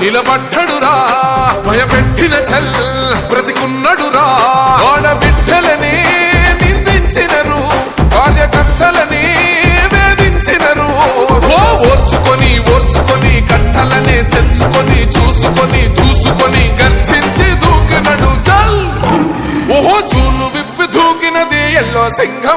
నిలబడ్డడురా. భయపెట్టిన చల్ బ్రతికున్నడురా. ఆడబిడ్డలని నిందించినరు. కార్యకర్తలని వేధించినరు. ఓర్చుకొని ఓర్చుకొని కట్టలనే తెచ్చుకొని చూసుకొని దూసుకొని గర్జించి దూకినడు చల్ ఓహో చూలు విప్పి దూకినది ఎల్లో సింహం.